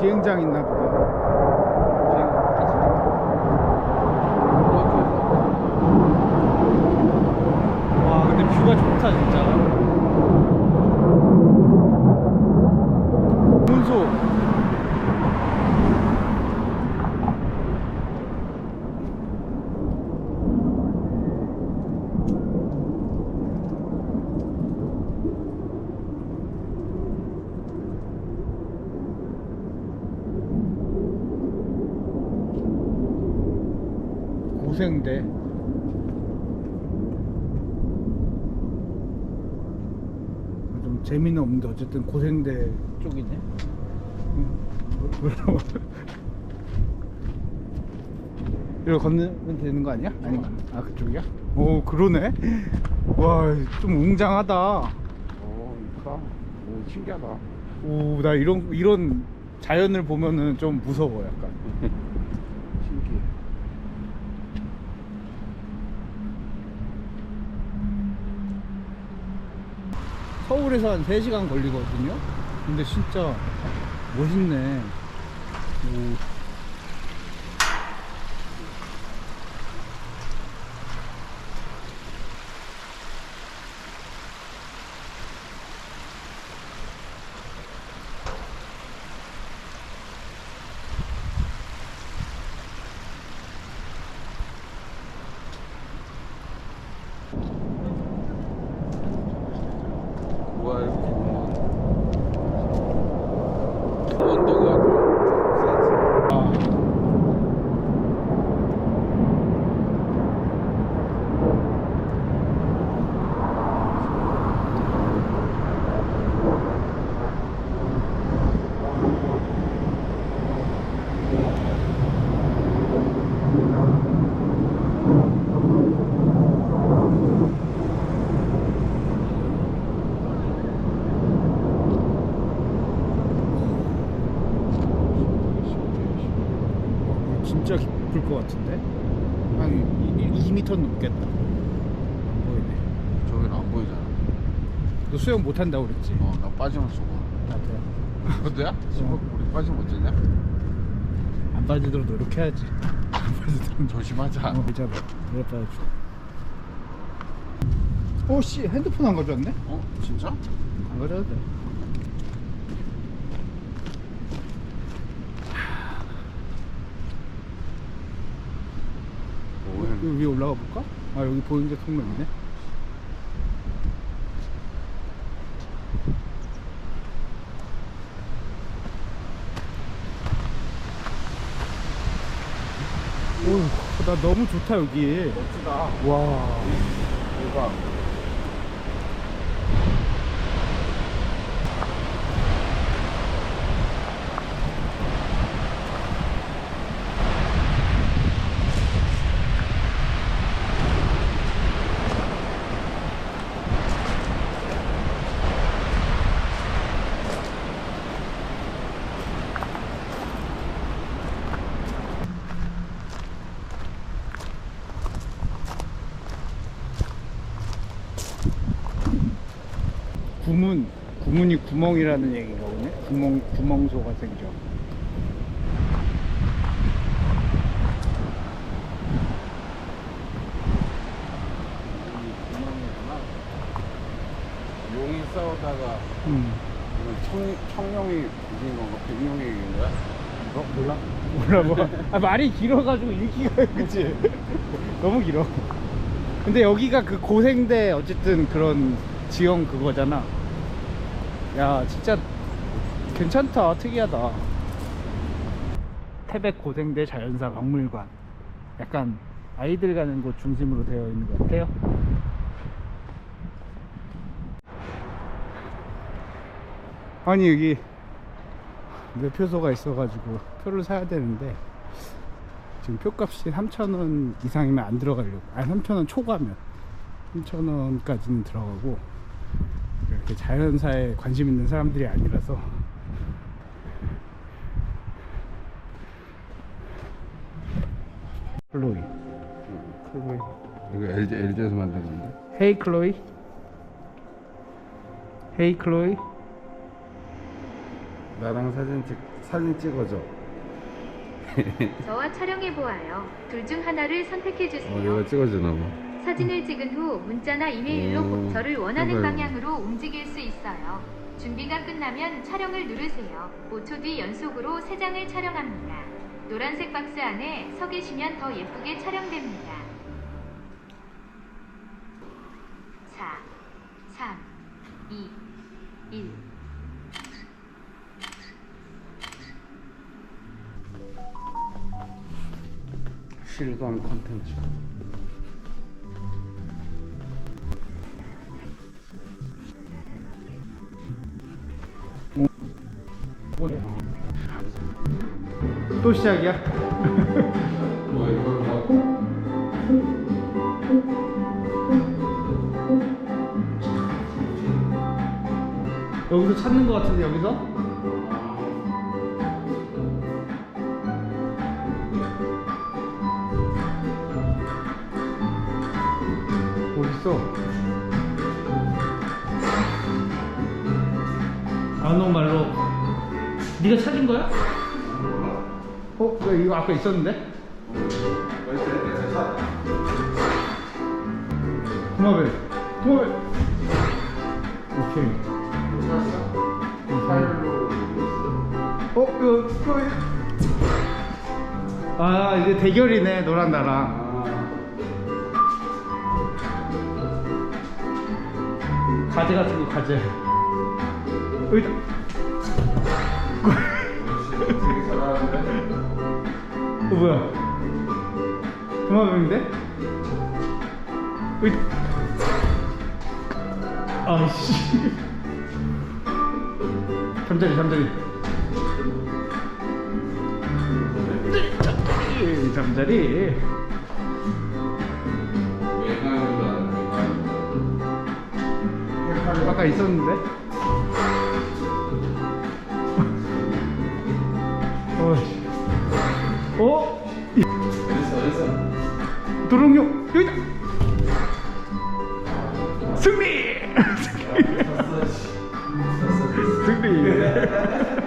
농장 있나 보다. 와 근데 뷰가 좋다 진짜. 문소. 고생대. 좀 재미는 없는데 어쨌든 고생대 쪽이네. 음, 이거 건너면 되는 거 아니야? 아닌가? 아 그쪽이야? 오 그러네. 와좀 웅장하다. 오, 이쁘다. 오, 신기하다. 오 나 이런 이런 자연을 보면은 좀 무서워 약간. 신기해. 서울에서 한 3시간 걸리거든요. 근데 진짜 멋있네. 오. 우와, 이렇게 보면. 언덕이 아주 세지. 아. 어, 진짜 깊을 것 같은데? 한 2, 2m 넘겠다. 안 보이네. 저기는 안 보이잖아. 너 수영 못 한다고 그랬지? 어, 나 빠지면 죽어. 나도야. 너도야? 어. 우리 빠지면 어쩌냐? 안 빠지도록 노력해야지. 안 빠지도록 조심하자. 어, 잡아. 내 빠져. 오, 씨, 핸드폰 안 가져왔네? 어? 진짜? 안 가져와도 돼. 여기 위에 올라가 볼까? 아, 여기 보행자 통로이네. 오, 나 너무 좋다, 여기. 멋지다. 와. 대박. 구문, 구문이 구멍이라는 얘기가 오네. 구멍, 구멍소가 생겨. 용이 싸우다가 음. 청, 청룡이 이긴 건가? 백룡이 이긴 거야? 어, 몰라? 몰라, 뭐. 아, 말이 길어가지고 읽기가, 그치? 너무 길어. 근데 여기가 그 고생대, 어쨌든 그런 지형 그거잖아. 야, 진짜 괜찮다. 특이하다. 태백 고생대 자연사 박물관. 약간 아이들 가는 곳 중심으로 되어 있는 것 같아요. 아니, 여기 매표소가 있어가지고 표를 사야 되는데 지금 표값이 3,000원 이상이면 안 들어가려고 아니 3,000원 초과면 3,000원까지는 들어가고 자연사에 관심 있는 사람들이 아니라서 클로이 클로이 이거 LG, LG에서 만든 건데? 헤이 클로이 헤이 클로이 나랑 사진 찍, 사진 찍어줘. 저와 촬영해 보아요. 둘 중 하나를 선택해 어, 주세요. 이거 찍어주나 봐. 사진을 찍은 후 문자나 이메일로 오, 저를 원하는 해봐요. 방향으로 움직일 수 있어요. 준비가 끝나면 촬영을 누르세요. 5초 뒤 연속으로 3장을 촬영합니다. 노란색 박스 안에 서 계시면 더 예쁘게 촬영됩니다. 4, 3, 2, 1. 실감 컨텐츠. 시작이야? 뭐 이걸 뭐? 여기서 찾는 거 같은데 여기서? 어딨어? 아너 말로 네가 찾은 거야? 이거 아까 있었는데? 도마벨 도마벨 오케이. 어? 이거 이거 아 이제 대결이네 너랑 나랑. 가재 같은 거 가재. 여기다 뭐야? 도마뱀인데? 여기 아이씨. 잠자리 잠자리. 잠자리 잠자리. 아까 있었는데? 어이 도롱뇽 여기다. 승리! 승리.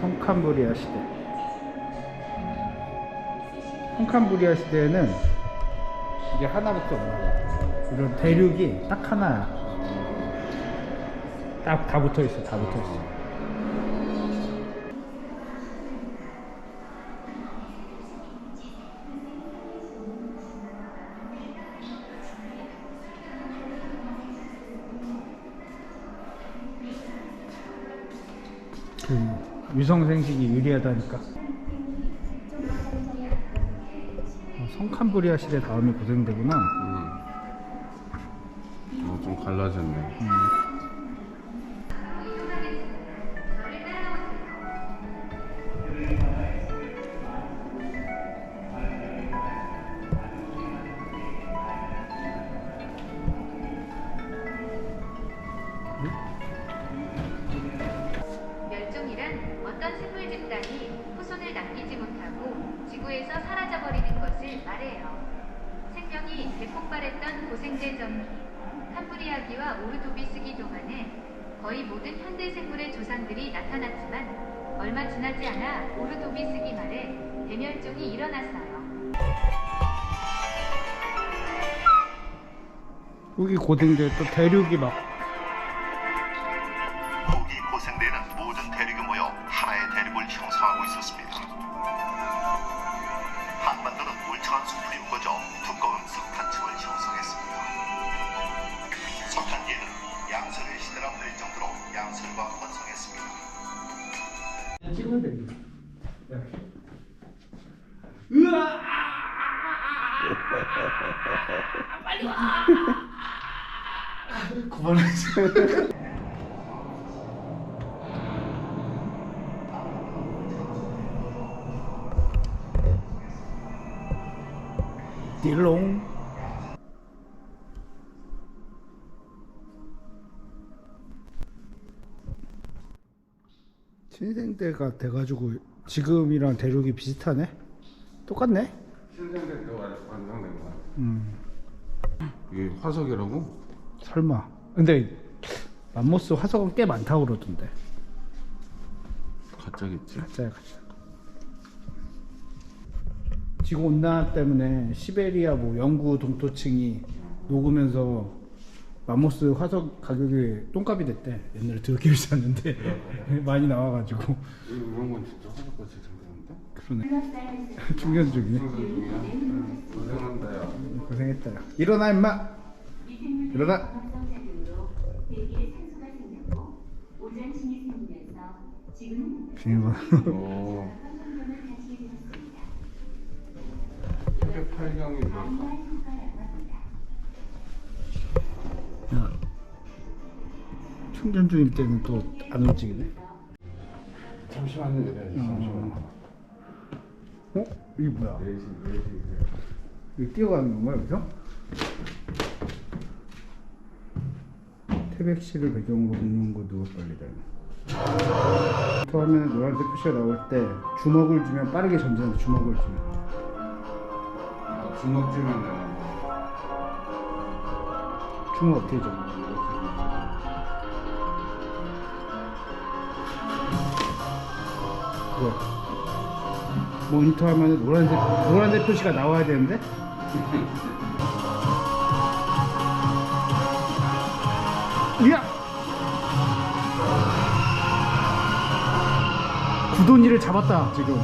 성캄브리아 시대. 성캄브리아 시대에는 이게 하나밖에 없나 봐 이런 대륙이 딱 하나야. 딱 다 붙어 있어 다 붙어 있어 그 위성생식이 유리하다니까. 어, 성캄브리아 시대 다음에 고생되구나. 어, 좀 갈라졌네. 멸 지나지 않아 오르도비스기 말에 대멸종이 일어났어요. 여기 고생대 또 대륙이 막 거기 고생대는 모든 대륙이 모여 하나의 대륙을 형성하고 있었습니다. 한반도는 울창한 숲이 우거져 두꺼운 석탄층을 형성했습니다. 석탄기에는 양설의 시대라 불릴 정도로 양설과 번성했습니다. 찍으면 됩니다. 으아! 빨리 와! 그만하자. 딜롱. 신생 때가 돼가지고 지금이랑 대륙이 비슷하네. 똑같네. 신생대 때 완- 완성된 거야. 음. 이게 화석이라고? 설마. 근데 맘모스 화석은 꽤 많다고 그러던데 가짜겠지. 가짜야 가짜 지구 온난화 때문에 시베리아 뭐 영구 동토층이 녹으면서 맘모스 화석 가격이 똥값이 됐대. 옛날에 되게 비쌌는데. 많이 나와가지고. 이런 건 진짜 화석같이 생겼는데? 그러네. 충전 중이네 고생한다 야. 고생했다 야. 일어나 임마! 일어나! 작용으로 대기에 산소가 충전 중일 때는 또 안 움직이네 잠시만요 내려야지 잠시만. 어? 이게 뭐야 4시 4시 여기 뛰어가는 건가 여기서? 태백시를 배경으로 묻는 거 누가 빨리다 토하면 노란색 표시가 나올 때 주먹을 주면 빠르게 전진하는데 주먹을 주면 아, 주먹 되는 거. 주먹 어떻게 줘? 그거 모니터 하면 노란색 노란색 표시가 나와야 되는데? 이야! 구돈이를 잡았다 지금.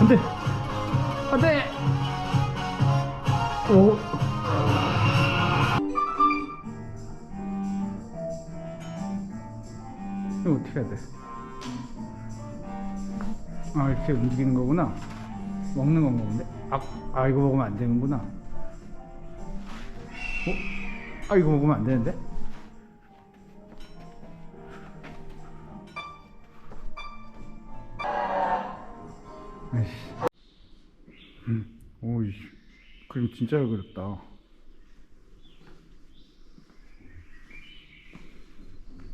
안돼! 안돼! 오 해야 돼? 아 이렇게 움직이는 거구나 먹는 건가 본데? 아, 아 이거 먹으면 안 되는구나 어? 아 이거 먹으면 안 되는데? 아이씨 음, 오이 그림 진짜 잘 그렸다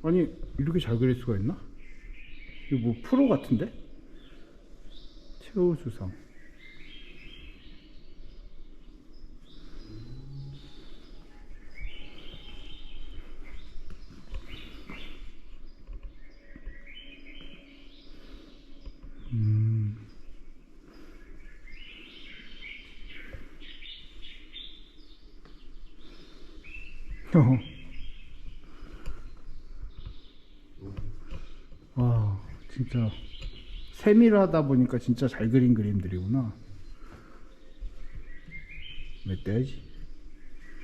아니 이렇게 잘 그릴 수가 있나? 이거 뭐 프로 같은데? 최우수상 음. 어. 와 진짜 세밀하다 보니까 진짜 잘 그린 그림들이구나. 몇 대야지